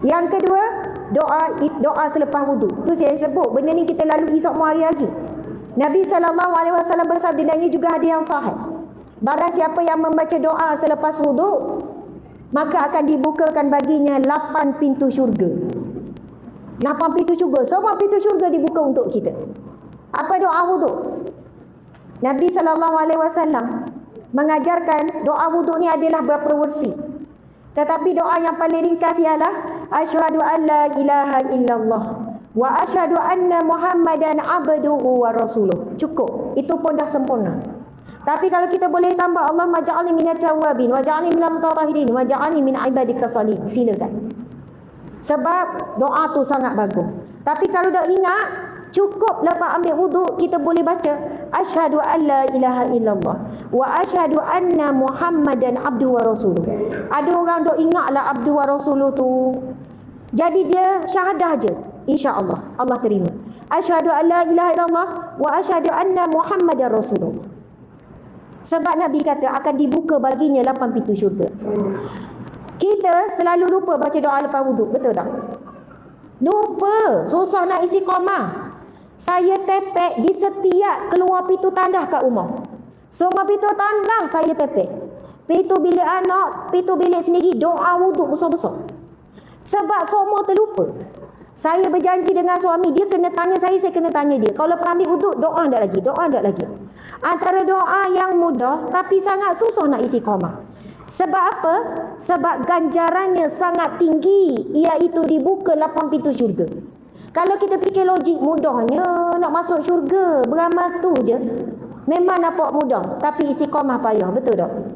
Yang kedua, doa doa selepas wudu. Tu saya sebut benda ni kita lalui semua hari lagi. Nabi sallallahu alaihi wasallam bersabda dan ini juga hadis yang sahih. Barang siapa yang membaca doa selepas wudu, maka akan dibukakan baginya lapan pintu syurga. Lapan pintu syurga. Semua pintu syurga dibuka untuk kita. Apa doa wudu? Nabi sallallahu alaihi wasallam mengajarkan doa wudu ni adalah berapa versi. Tetapi doa yang paling ringkas ialah asyhadu an la ilaha illallah wa asyhadu anna muhammadan abduhu wa rasuluh. Cukup. Itu pun dah sempurna. Tapi kalau kita boleh tambah Allah maj'alni minat tawabin wa ja'alni minal mutatahirin wa min ibadika salih. Silakan. Sebab doa tu sangat bagus. Tapi kalau dah ingat cukup lepas ambil wuduk kita boleh baca asyhadu an la ilaha illallah wa asyhadu anna muhammadan abdu wa rasuluh. Ada orang dok ingatlah abdu wa rasuluh tu. Jadi dia syahadah je. Insya-Allah Allah terima. Asyhadu an la ilaha illallah wa asyhadu anna muhammadan rasulullah. Sebab Nabi kata akan dibuka baginya lapan pintu syurga. Kita selalu lupa baca doa lepas wuduk, betul tak? Lupa, susah nak isi koma. Saya tepek di setiap keluar pintu tandah kat rumah. Semua pintu tandah saya tepek. Pintu bilik anak, pintu bilik sendiri, doa wuduk besar-besar. Sebab semua terlupa. Saya berjanji dengan suami, dia kena tanya saya, saya kena tanya dia. Kalau ambil wuduk, doa tak lagi, doa tak lagi. Antara doa yang mudah, tapi sangat susah nak isi koma. Sebab apa? Sebab ganjarannya sangat tinggi, iaitu dibuka lapan pintu syurga. Kalau kita fikir logik mudahnya nak masuk syurga, beramal tu je. Memang nampak mudah, tapi isi komah payah, betul tak?